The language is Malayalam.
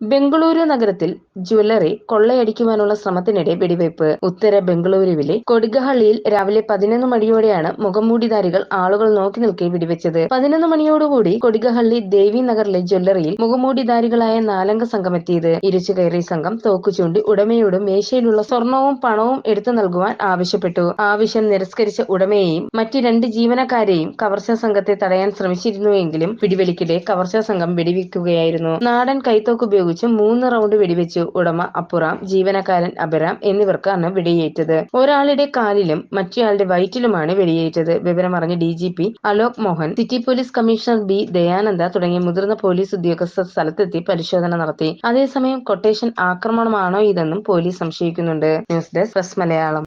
ബംഗളൂരു നഗരത്തിൽ ജ്വല്ലറി കൊള്ളയടിക്കുവാനുള്ള ശ്രമത്തിനിടെ വെടിവയ്പ്. ഉത്തര ബംഗളൂരുവിലെ കൊടുകഹള്ളിയിൽ രാവിലെ പതിനൊന്ന് മണിയോടെയാണ് മുഖംമൂടിധാരികൾ ആളുകൾ നോക്കി നിൽക്കെ വെടിവെച്ചത്. പതിനൊന്ന് മണിയോടുകൂടി കൊടുകഹള്ളി ദേവി നഗറിലെ ജ്വല്ലറിയിൽ മുഖംമൂടിധാരികളായ നാലംഗ സംഘം എത്തിയത് ഇരിച്ചു കയറി സംഘം തോക്കു ചൂണ്ടി ഉടമയോട് മേശയിലുള്ള സ്വർണവും പണവും എടുത്തു നൽകുവാൻ ആവശ്യപ്പെട്ടു. ആവശ്യം നിരസ്കരിച്ച ഉടമയെയും മറ്റു രണ്ട് ജീവനക്കാരെയും കവർച്ച സംഘത്തെ തടയാൻ ശ്രമിച്ചിരുന്നുവെങ്കിലും പിടിവലിക്കിടെ കവർച്ച സംഘം വെടിവെക്കുകയായിരുന്നു. നാടൻ കൈത്തോക്ക് ഉപയോഗിച്ച് മൂന്ന് റൗണ്ട് വെടിവെച്ചു ഉടമ അപ്പുറാം ജീവനക്കാരൻ അബരാം എന്നിവർക്കാണ് വെടിയേറ്റത്. ഒരാളുടെ കാലിലും മറ്റേയാളുടെ വയറ്റിലുമാണ് വെടിയേറ്റത്. വിവരമറിഞ്ഞ D G P Alok Mohan city police commissioner B Dayananda തുടങ്ങിയ മുതിർന്ന പോലീസ് ഉദ്യോഗസ്ഥർ സ്ഥലത്തെത്തി പരിശോധന നടത്തി. അതേസമയം കൊട്ടേഷൻ ആക്രമണമാണോ ഇതെന്നും police സംശയിക്കുന്നുണ്ട്. News desk press Malayalam.